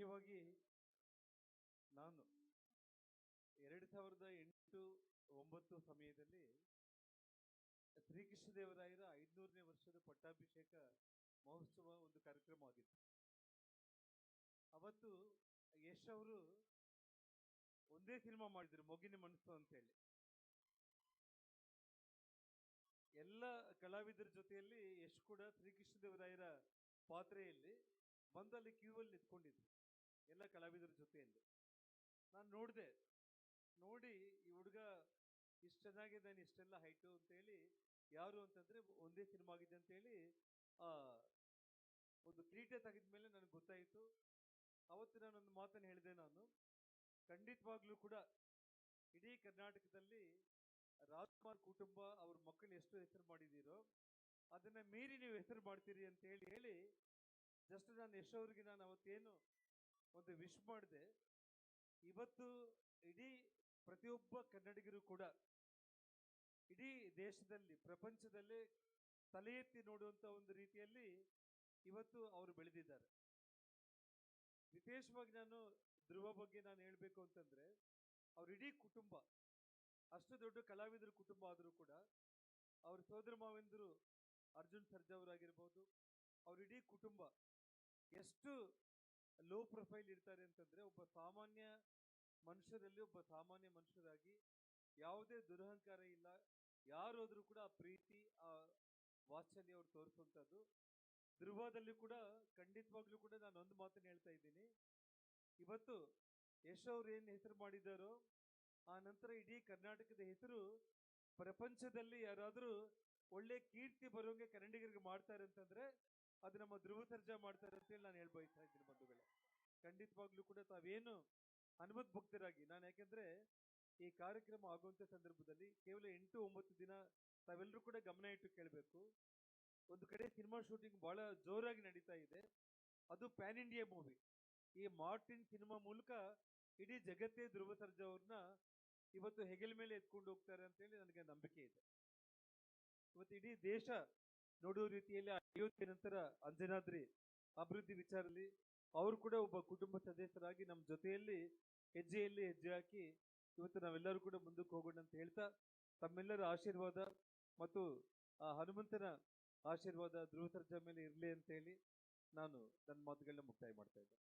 ಮುಖ್ಯವಾಗಿ ನಾನು ಎರಡು ಸಾವಿರದ ಎಂಟು ಒಂಬತ್ತು ಸಮಯದಲ್ಲಿ ಶ್ರೀಕೃಷ್ಣದೇವರಾಯರ ಐದುನೂರನೇ ವರ್ಷದ ಪಟ್ಟಾಭಿಷೇಕ ಮಹೋತ್ಸವ ಒಂದು ಕಾರ್ಯಕ್ರಮ ಆಗಿತ್ತು. ಅವತ್ತು ಯಶ್ ಅವರು ಒಂದೇ ಸಿನಿಮಾ ಮಾಡಿದ್ರು, ಮೊಗಿನ ಮನಸ್ಸು ಅಂತೇಳಿ. ಎಲ್ಲ ಕಲಾವಿದರ ಜೊತೆಯಲ್ಲಿ ಯಶ್ ಕೂಡ ಶ್ರೀಕೃಷ್ಣದೇವರಾಯರ ಪಾತ್ರೆಯಲ್ಲಿ ಬಂದು ಅಲ್ಲಿ ಕ್ಯೂ ಅಲ್ಲಿ ನಿಂತ್ಕೊಂಡಿದ್ರು. ಕಲಾವಿದರ ಜೊತೆಯಲ್ಲಿ. ನಾನು ನೋಡಿದೆ. ನೋಡಿ ಈ ಹುಡುಗ ಇಷ್ಟು ಚೆನ್ನಾಗಿದ್ದಾನೆ, ಇಷ್ಟೆಲ್ಲ ಹೈಟು ಅಂತೇಳಿ ಯಾರು ಅಂತಂದ್ರೆ ಒಂದೇ ಸಿನಿಮಾ ಆಗಿದೆ ಅಂತೇಳಿ ಒಂದು ಕ್ರೀಟೆ ತೆಗೆದ ಮೇಲೆ ನನಗೆ ಗೊತ್ತಾಯಿತು. ಅವತ್ತು ನಾನೊಂದು ಮಾತನ್ನು ಹೇಳಿದೆ ನಾನು. ಖಂಡಿತವಾಗ್ಲೂ ಕೂಡ ಇಡೀ ಕರ್ನಾಟಕದಲ್ಲಿ ರಾಜ್ಕುಮಾರ್ ಕುಟುಂಬ ಅವ್ರ ಮಕ್ಕಳು ಎಷ್ಟು ಹೆಸರು ಮಾಡಿದ್ದೀರೋ ಅದನ್ನ ಮೀರಿ ನೀವು ಹೆಸರು ಮಾಡ್ತೀರಿ ಅಂತ ಹೇಳಿ ಹೇಳಿ ಜಸ್ಟ್ ನಾನು ಯಶ್ ಅವ್ರಿಗೆ ನಾನು ಅವತ್ತೇನು ಒಂದು ವಿಶ್ ಮಾಡಿದೆ. ಇವತ್ತು ಇಡೀ ಪ್ರತಿಯೊಬ್ಬ ಕನ್ನಡಿಗರು ಕೂಡ ಇಡೀ ದೇಶದಲ್ಲಿ, ಪ್ರಪಂಚದಲ್ಲಿ ತಲೆ ಎತ್ತಿ ನೋಡುವಂತ ಒಂದು ರೀತಿಯಲ್ಲಿ ಇವತ್ತು ಅವರು ಬೆಳೆದಿದ್ದಾರೆ. ವಿಶೇಷವಾಗಿ ನಾನು ಧ್ರುವ ಬಗ್ಗೆ ನಾನು ಹೇಳಬೇಕು ಅಂತಂದ್ರೆ, ಅವ್ರ ಇಡೀ ಕುಟುಂಬ, ಅಷ್ಟು ದೊಡ್ಡ ಕಲಾವಿದರ ಕುಟುಂಬ ಆದರೂ ಕೂಡ, ಅವ್ರ ಸೋದರ ಮಾವೆಂದರು ಅರ್ಜುನ್ ಸರ್ಜಾ ಅವರಾಗಿರ್ಬೋದು, ಅವ್ರ ಇಡೀ ಕುಟುಂಬ ಎಷ್ಟು ಲೋ ಪ್ರೊಫೈಲ್ ಇರ್ತಾರೆ ಅಂತಂದ್ರೆ ಒಬ್ಬ ಸಾಮಾನ್ಯ ಮನುಷ್ಯರಲ್ಲಿ ಒಬ್ಬ ಸಾಮಾನ್ಯ ಮನುಷ್ಯರಾಗಿ ಯಾವುದೇ ದುರಹಂಕಾರ ಇಲ್ಲ. ಯಾರಾದ್ರೂ ಕೂಡ ಆ ಪ್ರೀತಿ, ಆ ವಾತ್ಸಲ್ಯ ಅವ್ರು ಧ್ರುವದಲ್ಲಿ ಕೂಡ ಖಂಡಿತವಾಗ್ಲೂ ಕೂಡ ನಾನು ಒಂದು ಮಾತನ್ನು ಹೇಳ್ತಾ ಇದ್ದೀನಿ. ಇವತ್ತು ಯಶ್ ಅವ್ರು ಏನು ಹೆಸರು ಮಾಡಿದಾರೋ ಆ ನಂತರ ಇಡೀ ಕರ್ನಾಟಕದ ಹೆಸರು ಪ್ರಪಂಚದಲ್ಲಿ ಯಾರಾದರೂ ಒಳ್ಳೆ ಕೀರ್ತಿ ಬರೋಂಗೆ ಕನ್ನಡಿಗರಿಗೆ ಮಾಡ್ತಾರೆ ಅಂತಂದ್ರೆ ಅದು ನಮ್ಮ ಧ್ರುವ ಸರ್ಜಾ ಮಾಡ್ತಾರೆ ಅಂತೇಳಿ ನಾನು ಹೇಳ್ಬಯಸ್ತಾ ಇದ್ದೀನಿ ಖಂಡಿತವಾಗ್ಲೂ ಕೂಡ ತಾವೇನು ಅನುಮತ್ ಭಕ್ತರಾಗಿ ನಾನು ಯಾಕೆಂದ್ರೆ ಈ ಕಾರ್ಯಕ್ರಮ ಆಗುವಂತ ಸಂದರ್ಭದಲ್ಲಿ ಕೇವಲ ಎಂಟು ಒಂಬತ್ತು ದಿನ ತಾವೆಲ್ಲರೂ ಕೂಡ ಗಮನ ಇಟ್ಟು ಕೇಳಬೇಕು. ಒಂದು ಕಡೆ ಸಿನಿಮಾ ಶೂಟಿಂಗ್ ಬಹಳ ಜೋರಾಗಿ ನಡೀತಾ ಇದೆ. ಅದು ಪ್ಯಾನ್ ಇಂಡಿಯಾ ಮೂವಿ. ಈ ಮಾರ್ಟಿನ್ ಸಿನಿಮಾ ಮೂಲಕ ಇಡೀ ಜಗತ್ತೇ ಧ್ರುವ ಸರ್ಜಾ ಅವ್ರನ್ನ ಇವತ್ತು ಹೆಗಲ ಮೇಲೆ ಎತ್ಕೊಂಡು ಹೋಗ್ತಾರೆ ಅಂತೇಳಿ ನನಗೆ ನಂಬಿಕೆ ಇದೆ. ಇವತ್ತು ಇಡೀ ದೇಶ ನೋಡುವ ರೀತಿಯಲ್ಲಿ ಅಯೋಧ್ಯೆ ನಂತರ ಅಂಜನಾದ್ರಿ ಅಭಿವೃದ್ಧಿ ವಿಚಾರದಲ್ಲಿ ಅವರು ಕೂಡ ಒಬ್ಬ ಕುಟುಂಬ ಸದಸ್ಯರಾಗಿ ನಮ್ಮ ಜೊತೆಯಲ್ಲಿ ಹೆಜ್ಜೆಯಲ್ಲಿ ಹೆಜ್ಜೆ ಹಾಕಿ ಇವತ್ತು ನಾವೆಲ್ಲರೂ ಕೂಡ ಮುಂದಕ್ಕೆ ಹೋಗೋಣ ಅಂತ ಹೇಳ್ತಾ, ತಮ್ಮೆಲ್ಲರ ಆಶೀರ್ವಾದ ಮತ್ತು ಆ ಹನುಮಂತನ ಆಶೀರ್ವಾದ ಧ್ರುವ ಸರ್ಜಾ ಮೇಲೆ ಇರಲಿ ಅಂತ ಹೇಳಿ ನಾನು ನನ್ನ ಮಾತುಗಳನ್ನ ಮುಕ್ತಾಯ ಮಾಡ್ತಾ ಇದ್ದೆ